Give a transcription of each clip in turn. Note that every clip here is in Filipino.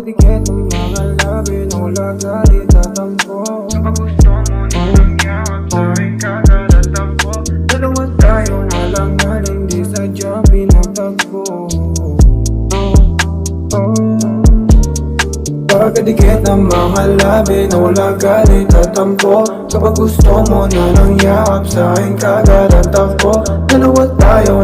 Bakit ikit ng mga labi na wala galit at tampo Kapag gusto mo na nangyawag sa akin kagad at tampo Dalawa tayo walang nga hindi sadya pinatagpo Oh, oh Pagkadikit ng mga labi na wala galit at tampo Kapag gusto mo na lang yakap sa akin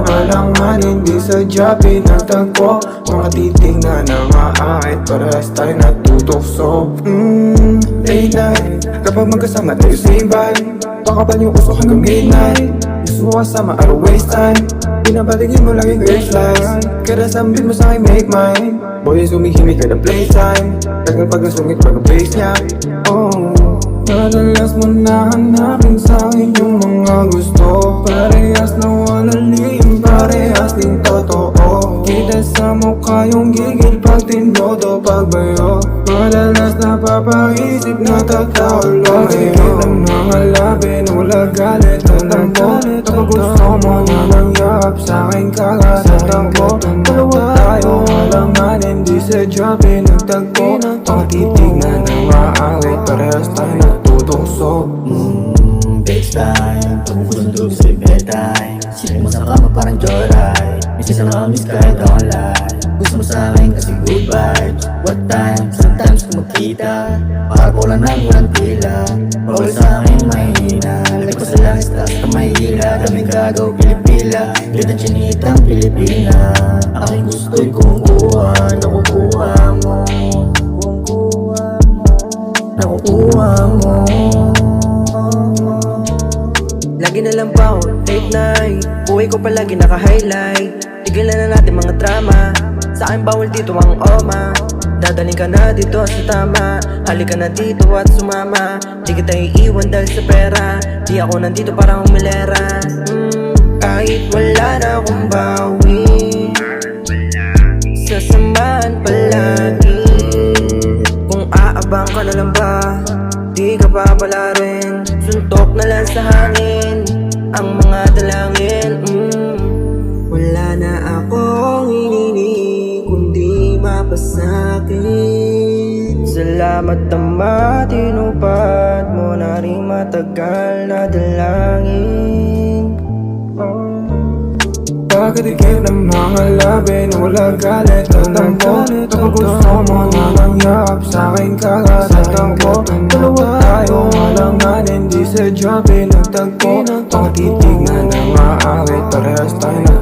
lang man hindi sadya pinagtagpo Mga titing na namaakit parehas tayo natutokso Mmm, late night Kapag magkasama tayo sa ibay Pakapal yung uso hanggang midnight. Gusto mo kasama I waste time. Pinapatigin mo laging great flies Kada sambit mo sa akin make mine. Boy, sumihimik ka na playtime. Tagal pag nasungit pag face niya. Oh Madalas mo na hanapin sa Kita sa mukha yung gigil pag tinodo pagbayo. Madalas napapaisip na tatalo Makikita ng mga labi na wala galit at tampo Kapag gusto mo na lang yakap sa akin kagat at tampo Dalawa tayo walang man hindi sa job pinagtagpo. Mga titig na namaawit parehas tayo natutokso Mmm, takes time Tumugos ng tulog sa bedtime Silip mo sa kama parang joyride Minsan sa miss kahit online Gusto mo sa akin kasi good vibes. What time? Sometimes kung magkita Para ko lang nang walang tila. Bawal sa akin mahina. Lagay ko sa langis taas ka mahila Daming gagaw pilipila. Ganda chinitang Pilipina. Aking gusto'y kumukuha Nakukuha mo. Nakukuha mo. Lagi na lang ba ako late night. Buhay ko palagi naka-highlight Tigilan na natin mga drama. Sa akin bawal dito ang oma. Dadaling ka na dito sa tama. Halika na dito at sumama. Di kita iiwan dahil sa pera. Di ako nandito para humilera. Mm, Kahit wala na akong bawi. Sasamahan palagi. Kung aabang ka na lang ba? Di ka papala rin. Suntok na lang sa hangin. Ang mga dalangin mm. Kundi mapasakit Salamat ama Tinupad mo na rin matagal na dalangin. Ikit ng mga labi na wala galit at tampo Kapag gusto mo na lang yakap sa akin kagat at tampo Dalawa tayo walang man hindi sa job pinagtagpo Mga titig na namaakit parehas tayo